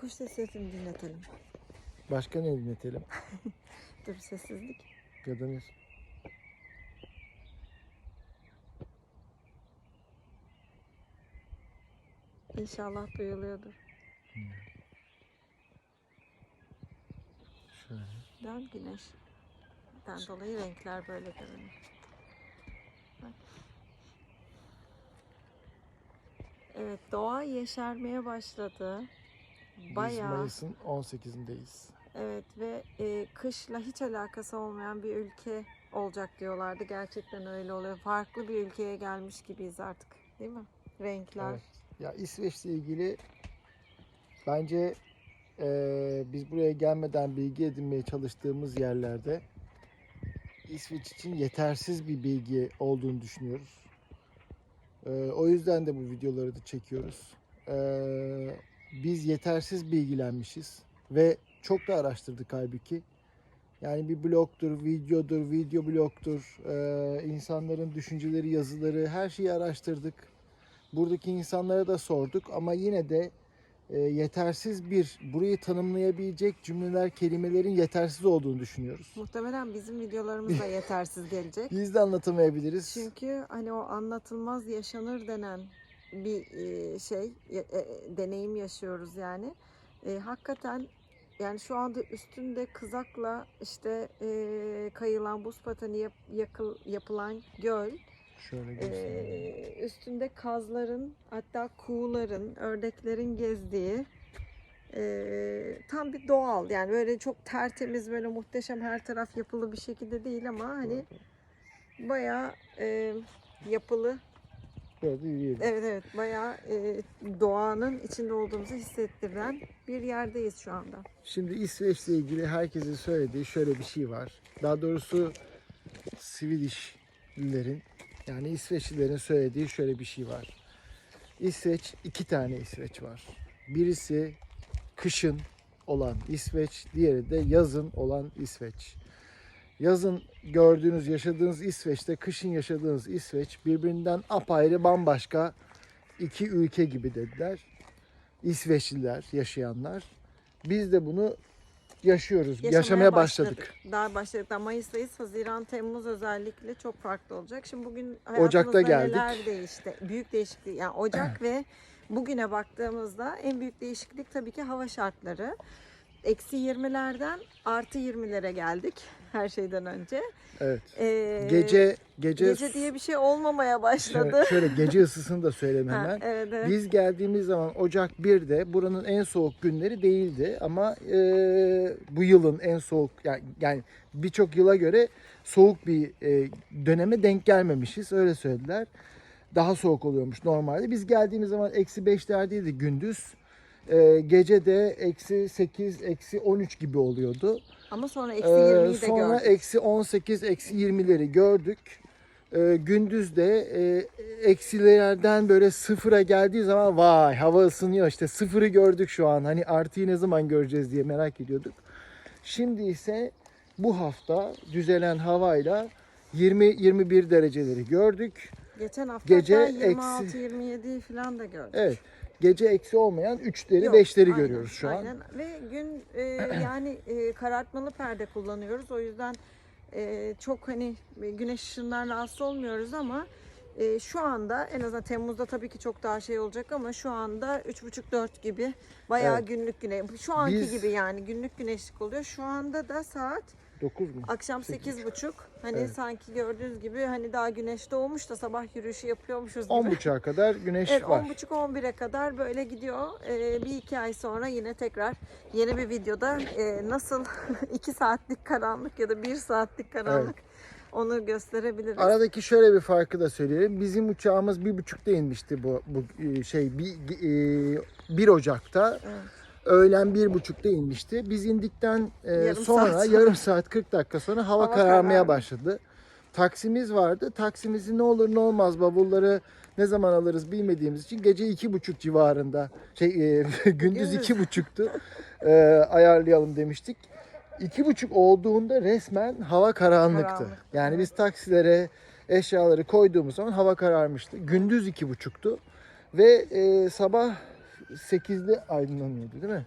kuş sesini dinletelim. Başka ne dinletelim? Dur sessizlik. Ne? İnşallah duyuluyordur. Şöyle. Dön güneş. Ben dolayı renkler böyle görünüyor. Evet doğa yeşermeye başladı. Biz Bayağı Mayıs'ın 18'indeyiz. evet ve e, kışla hiç alakası olmayan bir ülke olacak diyorlardı. Gerçekten öyle oluyor. Farklı bir ülkeye gelmiş gibiyiz artık. Değil mi? Renkler. Evet. Ya İsveç'le ilgili bence eee, biz buraya gelmeden bilgi edinmeye çalıştığımız yerlerde İsveç için yetersiz bir bilgi olduğunu düşünüyoruz. Eee, o yüzden de bu videoları da çekiyoruz. Eee, biz yetersiz bilgilenmişiz ve çok da araştırdık halbuki. Yani bir blogdur, videodur, video blogtur, eee, insanların düşünceleri, yazıları her şeyi araştırdık. Buradaki insanlara da sorduk ama yine de e, yetersiz bir burayı tanımlayabilecek cümleler, kelimelerin yetersiz olduğunu düşünüyoruz. Muhtemelen bizim videolarımız da yetersiz gelecek. Biz de anlatamayabiliriz. Çünkü hani o anlatılmaz yaşanır denen bir şey, e, e, deneyim yaşıyoruz yani. E, hakikaten yani şu anda üstünde kızakla işte e, kayılan buz pateni yap- yakıl, yapılan göl, Şöyle e, üstünde kazların hatta kuğuların, ördeklerin gezdiği e, tam bir doğal yani böyle çok tertemiz böyle muhteşem her taraf yapılı bir şekilde değil ama hani bayağı e, yapılı. Böyle yürüyelim. Evet evet bayağı e, doğanın içinde olduğumuzu hissettiren bir yerdeyiz şu anda. Şimdi İsveç'le ilgili herkesin söylediği şöyle bir şey var. Daha doğrusu Swedishlilerin yani İsveçlilerin söylediği şöyle bir şey var. İsveç iki tane İsveç var. Birisi kışın olan İsveç, diğeri de yazın olan İsveç. Yazın gördüğünüz, yaşadığınız İsveç'te kışın yaşadığınız İsveç birbirinden apayrı bambaşka iki ülke gibi dediler. İsveçliler, yaşayanlar. Biz de bunu yaşıyoruz, yaşamaya, başladık. Daha başladık. Daha Mayıs'tayız. Haziran, Temmuz özellikle çok farklı olacak. Şimdi bugün Ocak'ta geldik. neler değişti? Büyük değişiklik. Yani Ocak ve bugüne baktığımızda en büyük değişiklik tabii ki hava şartları. Eksi 20'lerden artı 20'lere geldik her şeyden önce. Evet. Ee, Gece gece, gece diye bir şey olmamaya başladı. şöyle, şöyle gece ısısını da söyleyeyim Ha, hemen. evet, evet. Biz geldiğimiz zaman Ocak 1'de buranın en soğuk günleri değildi ama e, bu yılın en soğuk yani, yani birçok yıla göre soğuk bir e, döneme denk gelmemişiz öyle söylediler. Daha soğuk oluyormuş normalde. Biz geldiğimiz zaman eksi 5'lerdeydi gündüz. E, gece de eksi 8, eksi 13 gibi oluyordu. Ama sonra eksi Ee, 20'yi de sonra gördük. eksi 18, eksi 20'leri gördük. Ee, gündüz de e, eksilerden böyle sıfıra geldiği zaman vay hava ısınıyor işte sıfırı gördük şu an. Hani artıyı ne zaman göreceğiz diye merak ediyorduk. Şimdi ise bu hafta düzelen havayla 20-21 dereceleri gördük. Geçen hafta gece hatta eksi- 26-27 falan da gördük. Evet gece eksi olmayan 3'leri Yok, 5'leri aynen, görüyoruz şu an. Aynen ve gün e, yani e, karartmalı perde kullanıyoruz. O yüzden e, çok hani güneş ışığından rahatsız olmuyoruz ama e, şu anda en azından Temmuz'da tabii ki çok daha şey olacak ama şu anda 3,5-4 gibi bayağı Evet. günlük güneş. Şu anki Biz- gibi yani günlük güneşlik oluyor. Şu anda da saat 9 mu? akşam Sekiz 8.30. Hani Evet. sanki gördüğünüz gibi hani daha güneş doğmuş da sabah yürüyüşü yapıyormuşuz gibi. 10.30'a kadar güneş Evet var. 10.30-11'e kadar böyle gidiyor. Ee, bir iki ay sonra yine tekrar yeni bir videoda e, nasıl iki saatlik karanlık ya da bir saatlik karanlık onu gösterebiliriz. Aradaki şöyle bir farkı da söyleyelim. Bizim uçağımız bir buçukta inmişti bu, bu e, şey bir, e, 1 Ocak'ta. Evet. Öğlen bir buçukta inmişti. Biz indikten e, Yarım sonra saat yarım saat 40 dakika sonra hava, Hava kararmaya karardı. başladı. Taksimiz vardı. Taksimizi ne olur ne olmaz bavulları ne zaman alırız bilmediğimiz için gece iki buçuk civarında şey e, gündüz iki buçuktu e, ayarlayalım demiştik. İki buçuk olduğunda resmen hava karanlıktı. Karanlık, Yani biz taksilere eşyaları koyduğumuz zaman hava kararmıştı. Gündüz iki buçuktu ve e, sabah 8'de aydınlanıyordu değil mi?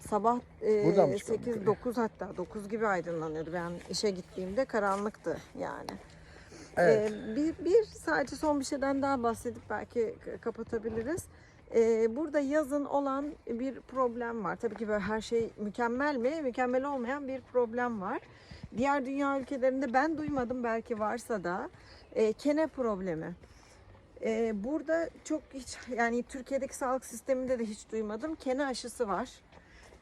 Sabah e, Buradan mı çıkalım yukarı? 8-9 hatta 9 gibi aydınlanıyordu. Ben işe gittiğimde karanlıktı yani. Evet. Ee, bir, bir sadece son bir şeyden daha bahsedip belki kapatabiliriz. Ee, burada yazın olan bir problem var. Tabii ki böyle her şey mükemmel mi? Mükemmel olmayan bir problem var. Diğer dünya ülkelerinde ben duymadım belki varsa da e, kene problemi. Ee, burada çok hiç yani Türkiye'deki sağlık sisteminde de hiç duymadım. Kene aşısı var.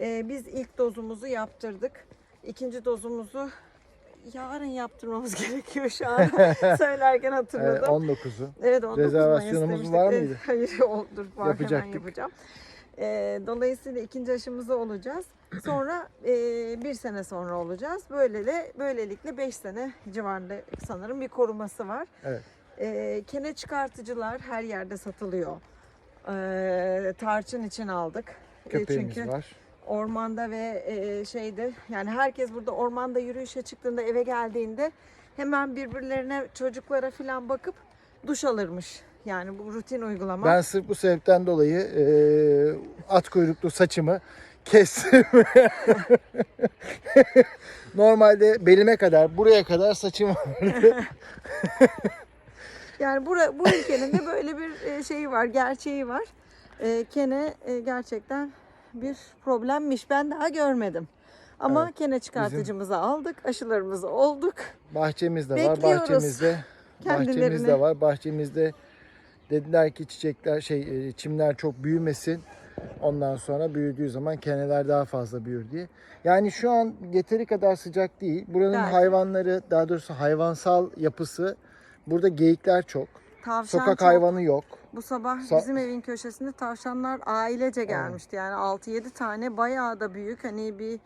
Ee, biz ilk dozumuzu yaptırdık. İkinci dozumuzu yarın yaptırmamız gerekiyor şu an. Söylerken Ee, hatırladım. 19'u. Evet 19 Rezervasyonumuz var Evet, mıydı? Hayır oldur var hemen Yapacaktık. yapacağım. Ee, dolayısıyla ikinci aşımızı olacağız. Sonra e, bir sene sonra olacağız. Böyle de böylelikle 5 sene civarında sanırım bir koruması var. Evet. Ee, kene çıkartıcılar her yerde satılıyor. Ee, tarçın için aldık. Ee, Köpeğimiz Çünkü var. ormanda ve e, şeyde yani herkes burada ormanda yürüyüşe çıktığında eve geldiğinde hemen birbirlerine çocuklara falan bakıp duş alırmış. Yani bu rutin uygulama. Ben sırf bu sebepten dolayı e, at kuyruklu saçımı kestim. Normalde belime kadar, buraya kadar saçım vardı. Yani bura, bu ülkenin de böyle bir e, şeyi var, gerçeği var. E, kene e, gerçekten bir problemmiş. Ben daha görmedim. Ama Evet, kene çıkartıcımızı aldık, aşılarımızı olduk. Bahçemizde var, Bekliyoruz bahçemizde. kendilerini. Bahçemizde var. Bahçemizde dediler ki çiçekler şey e, çimler çok büyümesin. Ondan sonra büyüdüğü zaman keneler daha fazla büyür diye. Yani şu an yeteri kadar sıcak değil. Buranın Belki. hayvanları, daha doğrusu hayvansal yapısı burada geyikler çok. Tavşan Sokak çok. hayvanı yok. Bu sabah Sa- bizim evin köşesinde tavşanlar ailece gelmişti. Yani 6-7 tane bayağı da büyük. Hani bir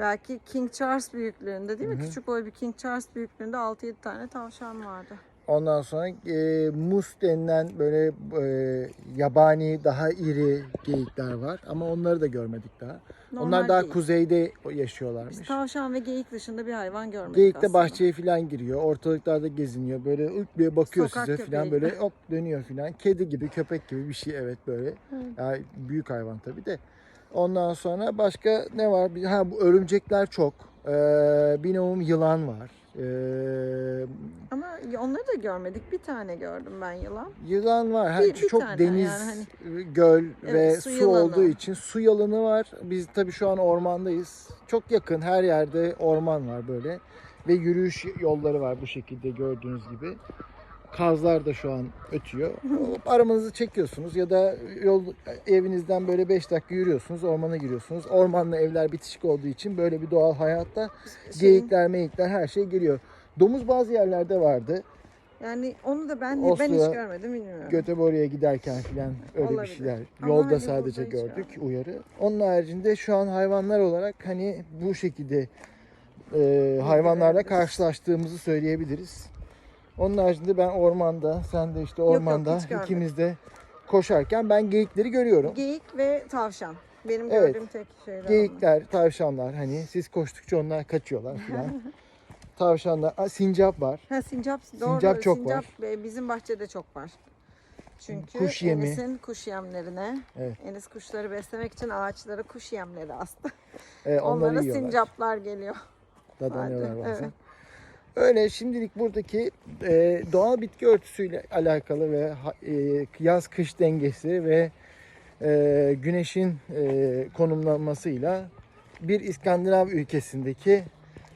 belki King Charles büyüklüğünde değil mi? Hı hı. Küçük boy bir King Charles büyüklüğünde 6-7 tane tavşan vardı. Ondan sonra e, mus denilen böyle e, yabani daha iri geyikler var ama onları da görmedik daha. Normal Onlar daha geyik. kuzeyde Biz yaşıyorlarmış. tavşan ve geyik dışında bir hayvan görmedik Geyik de aslında. bahçeye falan giriyor. Ortalıklarda geziniyor. Böyle ık diye bakıyor Sokak size falan köpeği. böyle hop dönüyor falan. Kedi gibi, köpek gibi bir şey evet böyle. Yani büyük hayvan tabii de. Ondan sonra başka ne var? Bir- Ha bu örümcekler çok. Ee, binomum yılan var. Ee, Ama onları da görmedik. Bir tane gördüm ben yılan. Yılan var. Ha, Bir- bir çok tane deniz, yani göl Evet, ve su su, yılanı. olduğu için su yalanı var. Biz tabii şu an ormandayız. Çok yakın her yerde orman var böyle. Ve yürüyüş yolları var bu şekilde gördüğünüz gibi. Kazlar da şu an ötüyor. Arabanızı çekiyorsunuz ya da yol evinizden böyle 5 dakika yürüyorsunuz, ormana giriyorsunuz. Ormanla evler bitişik olduğu için böyle bir doğal hayatta Şeyin- geyikler, meyikler her şey geliyor. Domuz bazı yerlerde vardı. yani onu da ben ben Oslo'ya hiç görmedim bilmiyorum. Göteborg'ya giderken filan öyle Olabilir. bir şeyler. Ama Yolda sadece gördük uyarı. Onun haricinde şu an hayvanlar olarak hani bu şekilde e, hayvanlarla karşılaştığımızı söyleyebiliriz. Onun haricinde ben ormanda, sen de işte yok, ormanda hiç görmedim. ikimiz de koşarken ben geyikleri görüyorum. Geyik ve tavşan. Benim Evet. gördüğüm tek şeyler onlar. Geyikler, tavşanlar hani siz koştukça onlar kaçıyorlar filan. Tavşanlar, Aa, sincap var. Ha sincap, doğru. Sincap çok sincap var. e, bizim bahçede çok var. Çünkü Kuş yemi. Enes'in kuş yemlerine, Evet. Enes kuşları beslemek için ağaçlara kuş yemleri astı. E, onları Onlara yiyorlar. sincaplar geliyor. dadanıyorlar bazen. evet. Öyle şimdilik buradaki e, doğal bitki örtüsüyle alakalı ve e, yaz kış dengesi ve e, güneşin e, konumlanmasıyla bir İskandinav ülkesindeki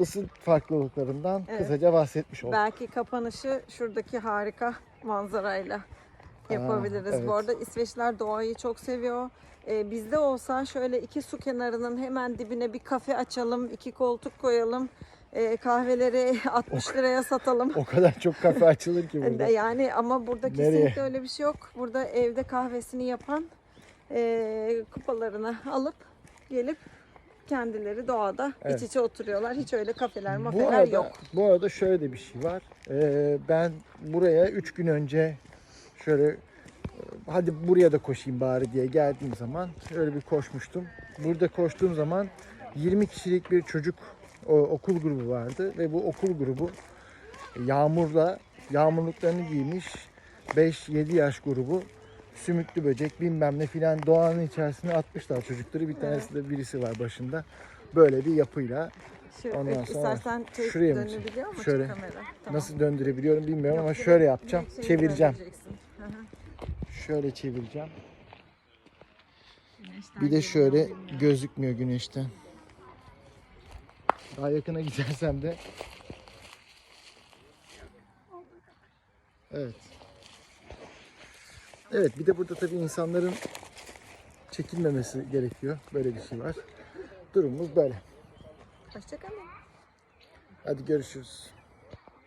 ısı farklılıklarından Evet. kısaca bahsetmiş olduk. Belki kapanışı şuradaki harika manzarayla yapabiliriz. evet. Bu arada İsveçliler doğayı çok seviyor. Ee, bizde olsa şöyle iki su kenarının hemen dibine bir kafe açalım, iki koltuk koyalım. Ee, kahveleri 60 liraya satalım. O kadar çok kafe açılır ki burada. Yani ama burada Nereye? kesinlikle öyle bir şey yok. Burada evde kahvesini yapan e, kupalarını alıp gelip kendileri doğada Evet. iç içe oturuyorlar. Hiç öyle kafeler, Bu mafeler arada, yok. bu arada şöyle de bir şey var. Ee, ben buraya 3 gün önce şöyle e, hadi buraya da koşayım bari diye geldiğim zaman şöyle bir koşmuştum. Burada koştuğum zaman 20 kişilik bir çocuk o, okul grubu vardı ve bu okul grubu yağmurla yağmurluklarını giymiş 5-7 yaş grubu sümüklü böcek bilmem ne filan doğanın içerisine atmışlar çocukları. Bir tanesi de birisi var başında. Böyle bir yapıyla Şu, Ondan e, sonra istersen şuraya mı dönebiliyor mu Şöyle. kamera? Tamam. nasıl döndürebiliyorum bilmiyorum ama Yok, şöyle direkt- yapacağım. Çevireceğim. döndüreceksin. Hı hı. Şöyle çevireceğim. Güneşten Bir de şöyle gözükmüyor güneşten. Daha yakına gidersem de Evet. Evet bir de burada tabii insanların çekilmemesi gerekiyor. Böyle bir şey var. Durumumuz böyle. Hoşçakalın. Hadi görüşürüz.